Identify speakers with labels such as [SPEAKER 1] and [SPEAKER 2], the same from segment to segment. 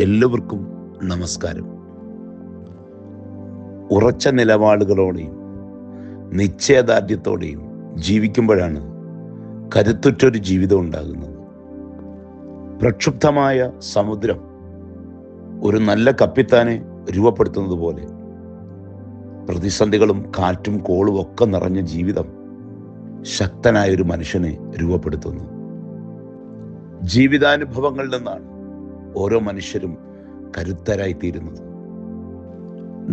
[SPEAKER 1] എല്ലാവർക്കും നമസ്കാരം. ഉറച്ച നിലപാടുകളോടെയും നിശ്ചയദാർഢ്യത്തോടെയും ജീവിക്കുമ്പോഴാണ് കരുത്തുറ്റൊരു ജീവിതം ഉണ്ടാകുന്നത്. പ്രക്ഷുബ്ധമായ സമുദ്രം ഒരു നല്ല കപ്പിത്താനെ രൂപപ്പെടുത്തുന്നത് പോലെ പ്രതിസന്ധികളും കാറ്റും കോളും ഒക്കെ നിറഞ്ഞ ജീവിതം ശക്തനായ ഒരു മനുഷ്യനെ രൂപപ്പെടുത്തുന്നു. ജീവിതാനുഭവങ്ങളിൽ നിന്നാണ് ഓരോ മനുഷ്യരും കരുത്തരായിത്തീരുന്നത്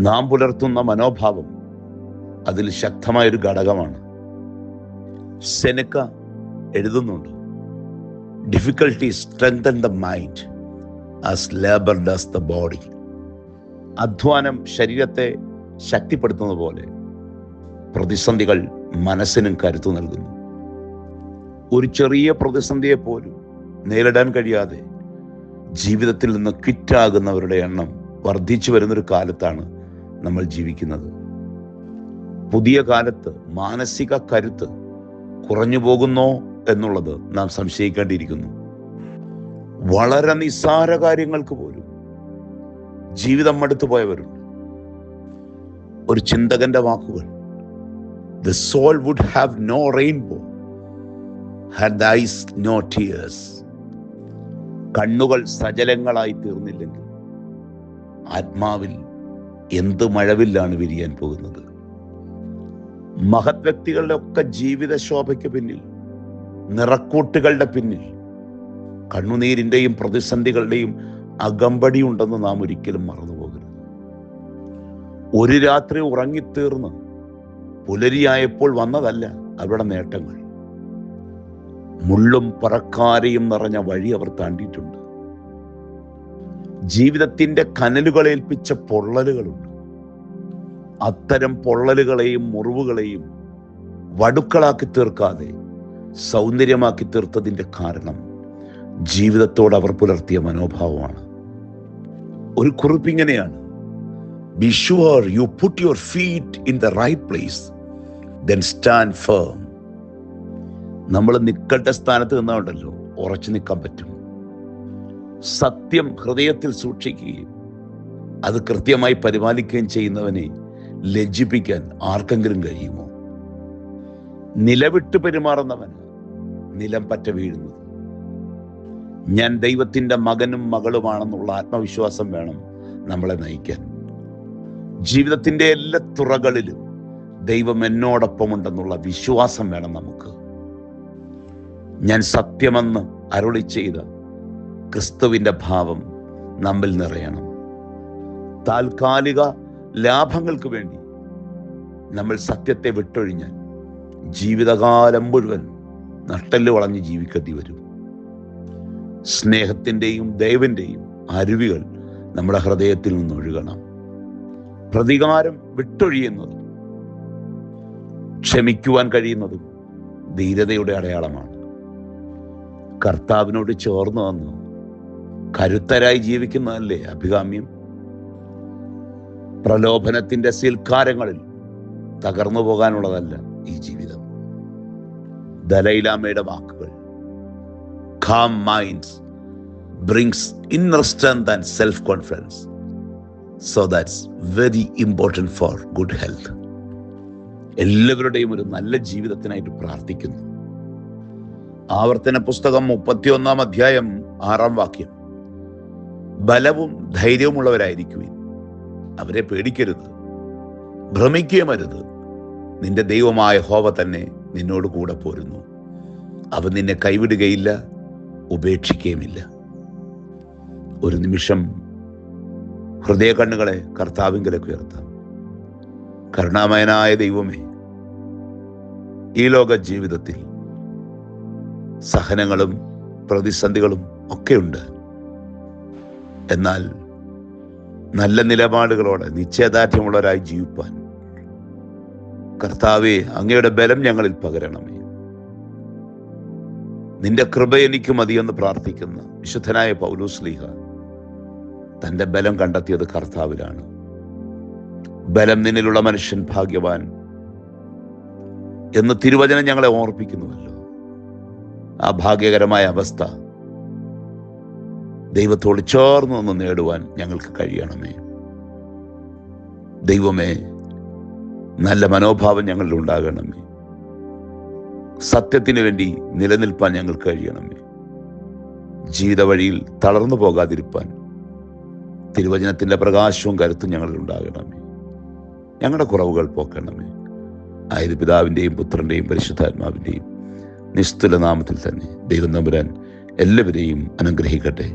[SPEAKER 1] നാം പുലർത്തുന്ന മനോഭാവം അതിൽ ശക്തമായൊരു ഘടകമാണ്. സെനക്ക എഴുതുന്നുണ്ട് difficulty strengthen the mind as labour does the body അധ്വാനം ശരീരത്തെ ശക്തിപ്പെടുത്തുന്നത് പോലെ പ്രതിസന്ധികൾ മനസ്സിനും കരുത്തു നൽകുന്നു. ഒരു ചെറിയ പ്രതിസന്ധിയെ പോലും നേരിടാൻ കഴിയാതെ ജീവിതത്തിൽ നിന്ന് ക്വിറ്റാകുന്നവരുടെ എണ്ണം വർദ്ധിച്ചു വരുന്നൊരു കാലത്താണ് നമ്മൾ ജീവിക്കുന്നത്. പുതിയ കാലത്ത് മാനസിക കരുത്ത് കുറഞ്ഞു പോകുന്നോ എന്നുള്ളത് നാം സംശയിക്കേണ്ടിയിരിക്കുന്നു. വളരെ നിസ്സാര കാര്യങ്ങൾക്ക് പോലും ജീവിതം മടുത്തു പോയവരുണ്ട്. ഒരു ചിന്തകന്റെ വാക്കുകൾ the soul would have no rainbow had eyes no tears കണ്ണുകൾ സജലങ്ങളായി തീർന്നില്ലെങ്കിൽ ആത്മാവിൽ എന്ത് മഴവില്ലാണ് വിരിയാൻ പോകുന്നത്? മഹത് വ്യക്തികളുടെ ഒക്കെ ജീവിത ശോഭയ്ക്ക് പിന്നിൽ നിറക്കൂട്ടുകളുടെ പിന്നിൽ കണ്ണുനീരിന്റെയും പ്രതിസന്ധികളുടെയും അകമ്പടി ഉണ്ടെന്ന് നാം ഒരിക്കലും മറന്നുപോകരുത്. ഒരു രാത്രി ഉറങ്ങിത്തീർന്ന് പുലരിയായപ്പോൾ വന്നതല്ല അവരുടെ നേട്ടങ്ങൾ. മുള്ളും പറക്കാരയും നിറഞ്ഞ വഴി അവർ താണ്ടിയിട്ടുണ്ട്. ജീവിതത്തിന്റെ കനലുകളേൽപ്പിച്ച പൊള്ളലുകളുണ്ട്. അത്തരം പൊള്ളലുകളെയും മുറിവുകളെയും വടുക്കളാക്കി തീർക്കാതെ സൗന്ദര്യമാക്കി തീർത്തതിന്റെ കാരണം ജീവിതത്തോട് അവർ പുലർത്തിയ മനോഭാവമാണ്. ഒരു കുറിപ്പിങ്ങനെയാണ് be sure you put your feet in the right place then stand firm നമ്മൾ നിൽക്കേണ്ട സ്ഥാനത്ത് നിന്നാണ്ടല്ലോ ഉറച്ചു നിൽക്കാൻ പറ്റും. സത്യം ഹൃദയത്തിൽ സൂക്ഷിക്കുകയും അത് കൃത്യമായി പരിപാലിക്കുകയും ചെയ്യുന്നവനെ ലജ്ജിപ്പിക്കാൻ ആർക്കെങ്കിലും കഴിയുമോ? നിലവിട്ട് പെരുമാറുന്നവൻ നിലം പറ്റ വീഴുന്നത്. ഞാൻ ദൈവത്തിന്റെ മകനും മകളുമാണെന്നുള്ള ആത്മവിശ്വാസം വേണം നമ്മളെ നയിക്കാൻ. ജീവിതത്തിന്റെ എല്ലാ തുറകളിലും ദൈവം എന്നോടൊപ്പമുണ്ടെന്നുള്ള വിശ്വാസം വേണം നമുക്ക്. ഞാൻ സത്യമെന്ന് അരുളി ചെയ്ത ക്രിസ്തുവിന്റെ ഭാവം നമ്മിൽ നിറയണം. താൽക്കാലിക ലാഭങ്ങൾക്ക് വേണ്ടി നമ്മൾ സത്യത്തെ വിട്ടൊഴിഞ്ഞാൽ ജീവിതകാലം മുഴുവൻ നട്ടൽ വളഞ്ഞ് ജീവിക്കേണ്ടി വരും. സ്നേഹത്തിന്റെയും ദൈവന്റെയും അരുവികൾ നമ്മുടെ ഹൃദയത്തിൽ നിന്ന് ഒഴുകണം. പ്രതികാരം വിട്ടൊഴിയുന്നതും ക്ഷമിക്കുവാൻ കഴിയുന്നതും ധീരതയുടെ അടയാളമാണ്. കർത്താവിനോട് ചേർന്ന് വന്നു. കരുത്തരായി ജീവിക്കുന്നതല്ലേ അഭികാമ്യം? പ്രലോഭനത്തിന്റെ സിൽക്കാരങ്ങളിൽ തകർന്നു പോകാനുള്ളതല്ല ഈ ജീവിതം. ദലൈലാമയുടെ വാക്കുകൾ. Calm minds brings inner strength and self confidence so that's very important for good health എല്ലാവരുടെയും ഒരു നല്ല ജീവിതത്തിനായിട്ട് പ്രാർത്ഥിക്കുന്നു. ആവർത്തന പുസ്തകം മുപ്പത്തിയൊന്നാം അധ്യായം ആറാം വാക്യം. ബലവും ധൈര്യവുമുള്ളവരായിരിക്കുവിൻ. അവരെ പേടിക്കരുത്. ഭ്രമിക്കുകയും നിന്റെ ദൈവമായ ഹോവ തന്നെ നിന്നോട് കൂടെ പോരുന്നു. അവൻ നിന്നെ കൈവിടുകയില്ല ഉപേക്ഷിക്കുകയുമില്ല. ഒരു നിമിഷം ഹൃദയ കണ്ണുകളെ കർത്താവിങ്കലേക്ക് ഉയർത്താം. കരുണാമയനായ ദൈവമേ ഈ ലോക ജീവിതത്തിൽ സഹനങ്ങളും പ്രതിസന്ധികളും ഒക്കെയുണ്ട്. എന്നാൽ നല്ല നിലപാടുകളോടെ നിശ്ചയദാർഢ്യമുള്ളവരായി ജീവിപ്പാൻ കർത്താവെ അങ്ങയുടെ ബലം ഞങ്ങളിൽ പകരണമേ. നിന്റെ കൃപ എനിക്ക് മതിയെന്ന് പ്രാർത്ഥിക്കുന്ന വിശുദ്ധനായ പൗലോസ്ലീഹ തന്റെ ബലം കണ്ടെത്തിയത് കർത്താവിലാണ്. ബലം നിന്നിലുള്ള മനുഷ്യൻ ഭാഗ്യവാൻ എന്ന് തിരുവചനം ഞങ്ങളെ ഓർപ്പിക്കുന്നുവല്ലോ. ആ ഭാഗ്യകരമായ അവസ്ഥ. ദൈവത്തോട് ചേർന്ന് ഒന്ന് നേടുവാൻ ഞങ്ങൾക്ക് കഴിയണമേ. ദൈവമേ നല്ല മനോഭാവം ഞങ്ങളിൽ ഉണ്ടാകണമേ. സത്യത്തിന് വേണ്ടി നിലനിൽപ്പാൻ ഞങ്ങൾക്ക് കഴിയണമേ. ജീവിത വഴിയിൽ തളർന്നു പോകാതിരിപ്പാൻ തിരുവചനത്തിന്റെ പ്രകാശവും കരുത്തും ഞങ്ങളിൽ ഉണ്ടാകണമേ. ഞങ്ങളുടെ കുറവുകൾ പോക്കണമേ. ആയത് പിതാവിന്റെയും പുത്രന്റെയും പരിശുദ്ധാത്മാവിന്റെയും നിസ്തുല നാമത്തിൽ തന്നെ ദൈവം നമ്പുരാൻ എല്ലാവരെയും അനുഗ്രഹിക്കട്ടെ.